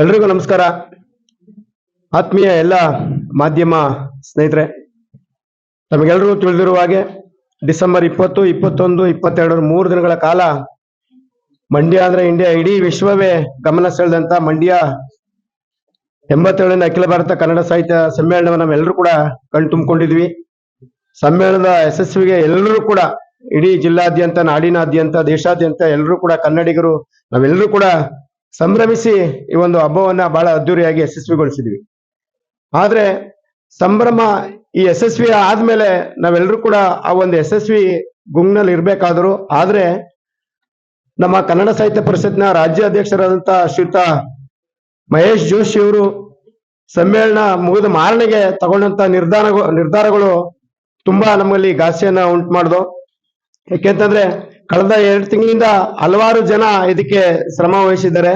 ಎಲ್ರಿಗೂ ನಮಸ್ಕಾರ. ಆತ್ಮೀಯ ಎಲ್ಲ ಮಾಧ್ಯಮ ಸ್ನೇಹಿತರೆ ನಮಗೆಲ್ಲರೂ ತಿಳಿದಿರುವ ಹಾಗೆ ಡಿಸೆಂಬರ್ ಇಪ್ಪತ್ತು, ಇಪ್ಪತ್ತೊಂದು, ಇಪ್ಪತ್ತೆರಡು, ಮೂರು ದಿನಗಳ ಕಾಲ ಮಂಡ್ಯ ಅಂದ್ರೆ ಇಂಡಿಯಾ ಇಡೀ ವಿಶ್ವವೇ ಗಮನ ಸೆಳೆದಂತ ಮಂಡ್ಯ. ಎಂಬತ್ತೇಳನೇ ಅಖಿಲ ಭಾರತ ಕನ್ನಡ ಸಾಹಿತ್ಯ ಸಮ್ಮೇಳನವನ್ನು ನಾವೆಲ್ಲರೂ ಕೂಡ ಕಣ್ ತುಂಬಿಕೊಂಡಿದ್ವಿ. ಸಮ್ಮೇಳನದ ಯಶಸ್ವಿಗೆ ಎಲ್ಲರೂ ಕೂಡ, ಇಡೀ ಜಿಲ್ಲಾದ್ಯಂತ, ನಾಡಿನಾದ್ಯಂತ, ದೇಶಾದ್ಯಂತ ಎಲ್ಲರೂ ಕೂಡ ಕನ್ನಡಿಗರು ನಾವೆಲ್ಲರೂ ಕೂಡ ಸಂಭ್ರಮಿಸಿ ಈ ಒಂದು ಹಬ್ಬವನ್ನ ಬಹಳ ಅದ್ದೂರಿಯಾಗಿ ಯಶಸ್ವಿಗೊಳಿಸಿದ್ವಿ. ಆದ್ರೆ ಸಂಭ್ರಮ ಈ ಯಶಸ್ವಿ ಆದ್ಮೇಲೆ ನಾವೆಲ್ಲರೂ ಕೂಡ ಆ ಒಂದು ಯಶಸ್ವಿ ಗುಂಗ್ನಲ್ಲಿ ಇರ್ಬೇಕಾದ್ರು, ಆದ್ರೆ ನಮ್ಮ ಕನ್ನಡ ಸಾಹಿತ್ಯ ಪರಿಷತ್ನ ರಾಜ್ಯ ಅಧ್ಯಕ್ಷರಾದಂತ ಶ್ರೀಯುತ ಮಹೇಶ್ ಜೋಶಿ ಅವರು ಸಮ್ಮೇಳನ ಮುಗಿದ ಮಾರನೆಗೆ ತಗೊಂಡಂತ ನಿರ್ಧಾರ ನಿರ್ಧಾರಗಳು ತುಂಬಾ ನಮ್ಮಲ್ಲಿ ಘಾಸ್ಯನ್ನ ಉಂಟು ಮಾಡ್ದು ಯಾಕೆಂತಂದ್ರೆ ಕಳೆದ ಎರಡು ತಿಂಗಳಿಂದ ಹಲವಾರು ಜನ ಇದಕ್ಕೆ ಶ್ರಮ ವಹಿಸಿದ್ದಾರೆ.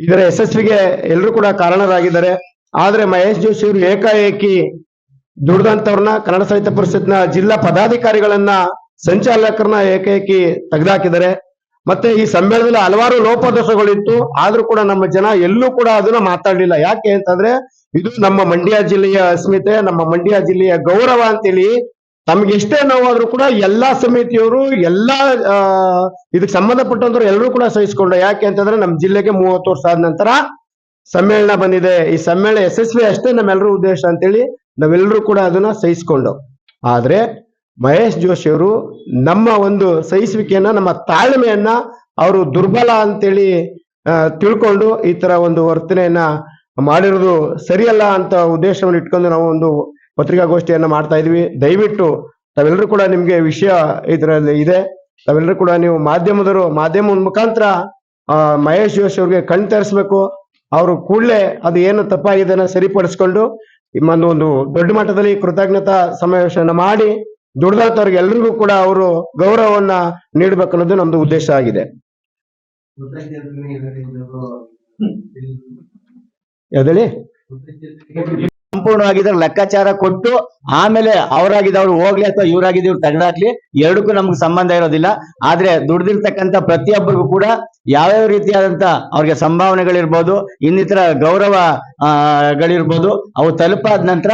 ಇದರ ಯಶಸ್ವಿಗೆ ಎಲ್ಲರೂ ಕೂಡ ಕಾರಣರಾಗಿದ್ದಾರೆ. ಆದ್ರೆ ಮಹೇಶ್ ಜೋಶಿ ಅವರು ಏಕಾಏಕಿ ದುಡ್ದಂತವ್ರನ್ನ ಕನ್ನಡ ಸಾಹಿತ್ಯ ಪರಿಷತ್ನ ಜಿಲ್ಲಾ ಪದಾಧಿಕಾರಿಗಳನ್ನ, ಸಂಚಾಲಕರನ್ನ ಏಕಾಏಕಿ ತೆಗೆದಾಕಿದ್ದಾರೆ. ಮತ್ತೆ ಈ ಸಮ್ಮೇಳನದಲ್ಲಿ ಹಲವಾರು ಲೋಪದೋಷಗಳಿತ್ತು. ಆದ್ರೂ ಕೂಡ ನಮ್ಮ ಜನ ಎಲ್ಲೂ ಕೂಡ ಅದನ್ನ ಮಾತಾಡ್ಲಿಲ್ಲ. ಯಾಕೆ ಅಂತಂದ್ರೆ ಇದು ನಮ್ಮ ಮಂಡ್ಯ ಜಿಲ್ಲೆಯ ಅಸ್ಮಿತೆ, ನಮ್ಮ ಮಂಡ್ಯ ಜಿಲ್ಲೆಯ ಗೌರವ ಅಂತೇಳಿ ತಮ್ಗೆ ಎಷ್ಟೇ ನೋವಾದ್ರೂ ಕೂಡ ಎಲ್ಲಾ ಸಮಿತಿಯವರು, ಎಲ್ಲಾ ಇದಕ್ಕೆ ಸಂಬಂಧಪಟ್ಟಂತವ್ರು ಎಲ್ಲರೂ ಕೂಡ ಸಹಿಸ್ಕೊಂಡು ಯಾಕೆ ಅಂತಂದ್ರೆ ನಮ್ಮ ಜಿಲ್ಲೆಗೆ ಮೂವತ್ತು ವರ್ಷ ಆದ ನಂತರ ಸಮ್ಮೇಳನ ಬಂದಿದೆ. ಈ ಸಮ್ಮೇಳನ ಯಶಸ್ವಿ ಅಷ್ಟೇ ನಮ್ಮೆಲ್ಲರೂ ಉದ್ದೇಶ ಅಂತೇಳಿ ನಾವೆಲ್ಲರೂ ಕೂಡ ಅದನ್ನ ಸಹಿಸಿಕೊಂಡು. ಆದ್ರೆ ಮಹೇಶ್ ಜೋಶಿ ಅವರು ನಮ್ಮ ಒಂದು ಸಹಿಸುವಿಕೆಯನ್ನ, ನಮ್ಮ ತಾಳ್ಮೆಯನ್ನ ಅವರು ದುರ್ಬಲ ಅಂತೇಳಿ ತಿಳ್ಕೊಂಡು ಈ ತರ ಒಂದು ವರ್ತನೆಯನ್ನ ಮಾಡಿರೋದು ಸರಿಯಲ್ಲ ಅಂತ ಉದ್ದೇಶವನ್ನು ಇಟ್ಕೊಂಡು ನಾವು ಒಂದು ಪತ್ರಿಕಾಗೋಷ್ಠಿಯನ್ನ ಮಾಡ್ತಾ ಇದ್ವಿ. ದಯವಿಟ್ಟು ತಾವೆಲ್ಲರೂ ಕೂಡ ನಿಮ್ಗೆ ವಿಷಯ ಇದರಲ್ಲಿ ಇದೆ. ತಾವೆಲ್ಲರೂ ಕೂಡ ನೀವು ಮಾಧ್ಯಮದವರು, ಮಾಧ್ಯಮದ ಮುಖಾಂತರ ಮಹೇಶ್ ಜೋಶಿ ಅವ್ರಿಗೆ ಕಣ್ ತರಿಸ್ಬೇಕು. ಅವರು ಕೂಡಲೇ ಅದು ಏನು ತಪ್ಪಾಗಿದೆ ಅನ್ನೋ ಸರಿಪಡಿಸ್ಕೊಂಡು ಒಂದು ಒಂದು ದೊಡ್ಡ ಮಟ್ಟದಲ್ಲಿ ಕೃತಜ್ಞತಾ ಸಮಾವೇಶನ ಮಾಡಿ ದುಡ್ದಾತವ್ರಿಗೆ ಎಲ್ರಿಗೂ ಕೂಡ ಅವರು ಗೌರವವನ್ನ ನೀಡಬೇಕು ಅನ್ನೋದು ನಮ್ದು ಉದ್ದೇಶ ಆಗಿದೆ. ಯಾವ್ದೇಳಿ ಸಂಪೂರ್ಣವಾಗಿ ಇದ್ರ ಲೆಕ್ಕಾಚಾರ ಕೊಟ್ಟು ಆಮೇಲೆ ಅವರಾಗಿದ್ದವ್ರು ಹೋಗ್ಲಿ ಅಥವಾ ಇವ್ರಾಗಿದ್ದವ್ರು ತಗಡಾಕ್ಲಿ, ಎರಡಕ್ಕೂ ನಮ್ಗೆ ಸಂಬಂಧ ಇರೋದಿಲ್ಲ. ಆದ್ರೆ ದುಡ್ದಿರ್ತಕ್ಕಂತ ಪ್ರತಿಯೊಬ್ಬರಿಗೂ ಕೂಡ ಯಾವ್ಯಾವ ರೀತಿಯಾದಂತ ಅವ್ರಿಗೆ ಸಂಭಾವನೆಗಳಿರ್ಬೋದು, ಇನ್ನಿತರ ಗೌರವ ಗಳಿರ್ಬೋದು, ಅವು ತಲುಪಾದ ನಂತರ